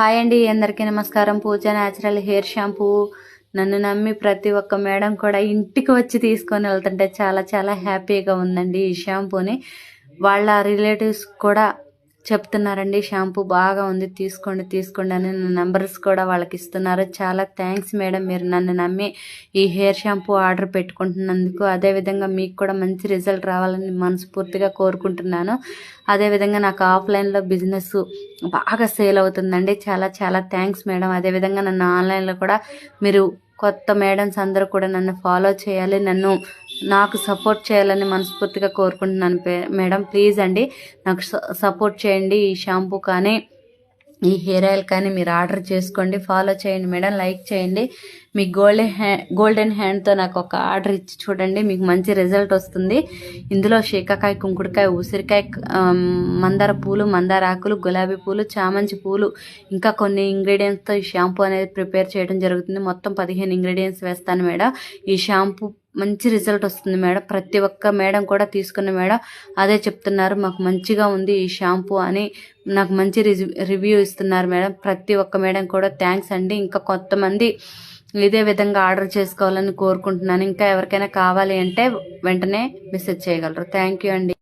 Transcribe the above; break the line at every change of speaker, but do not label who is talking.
Hi అండి అందరికీ నమస్కారం. పూజ న్యాచురల్ హెయిర్ షాంపూ నన్ను నమ్మి ప్రతి ఒక్క మేడం కూడా ఇంటికి వచ్చి తీసుకొని వెళ్తుంటే చాలా చాలా హ్యాపీగా ఉందండి ఈ షాంపూని వాళ్ళ రిలేటివ్స్ కూడా చెప్తున్నారండి. షాంపూ బాగా ఉంది. తీసుకోండి తీసుకోండి అని నెంబర్స్ కూడా వాళ్ళకి ఇస్తున్నారు. చాలా థ్యాంక్స్ మేడం. మీరు నన్ను నమ్మి ఈ హెయిర్ షాంపూ ఆర్డర్ పెట్టుకుంటున్నందుకు. అదేవిధంగా మీకు కూడా మంచి రిజల్ట్ రావాలని మనస్ఫూర్తిగా కోరుకుంటున్నాను. అదేవిధంగా నాకు ఆఫ్లైన్లో బిజినెస్ బాగా సేల్ అవుతుందండి. చాలా చాలా థ్యాంక్స్ మేడం. అదేవిధంగా నన్ను ఆన్లైన్లో కూడా మీరు కొత్త మేడమ్స్ అందరూ కూడా నన్ను ఫాలో చేయాలి. నన్ను నాకు సపోర్ట్ చేయాలని మనస్ఫూర్తిగా కోరుకుంటున్నాను పే- మేడం. ప్లీజ్ అండి నాకు స- సపోర్ట్ చేయండి ఈ షాంపూ కానీ ఈ హెయిర్ ఆయిల్ కానీ మీరు ఆర్డర్ చేసుకోండి. ఫాలో చేయండి మేడం లైక్ చేయండి. మీ గోల్డెన్ హ్యా గోల్డెన్ హ్యాండ్తో నాకు ఒక ఆర్డర్ ఇచ్చి చూడండి మీకు మంచి రిజల్ట్ వస్తుంది. ఇందులో శీకాకాయ కుంకుడుకాయ ఉసిరికాయ మందార పూలు మందార ఆకులు గులాబీ పూలు చామంతి పూలు ఇంకా కొన్ని ఇంగ్రీడియంట్స్తో ఈ షాంపూ అనేది ప్రిపేర్ చేయడం జరుగుతుంది. మొత్తం పదిహేను ఇంగ్రీడియంట్స్ వేస్తాను మేడం. ఈ షాంపూ మంచి రిజల్ట్ వస్తుంది మేడం. ప్రతి ఒక్క మేడం కూడా తీసుకున్న మేడం అదే చెప్తున్నారు. మాకు మంచిగా ఉంది ఈ షాంపూ అని నాకు మంచి రివ్యూ ఇస్తున్నారు మేడం. ప్రతి ఒక్క మేడం కూడా థ్యాంక్స్ అండి. ఇంకా కొంతమంది ఇదే విధంగా ఆర్డర్ చేసుకోవాలని కోరుకుంటున్నాను. ఇంకా ఎవరికైనా కావాలి అంటే వెంటనే మెసేజ్ చేయగలరు. థ్యాంక్ యూ అండి.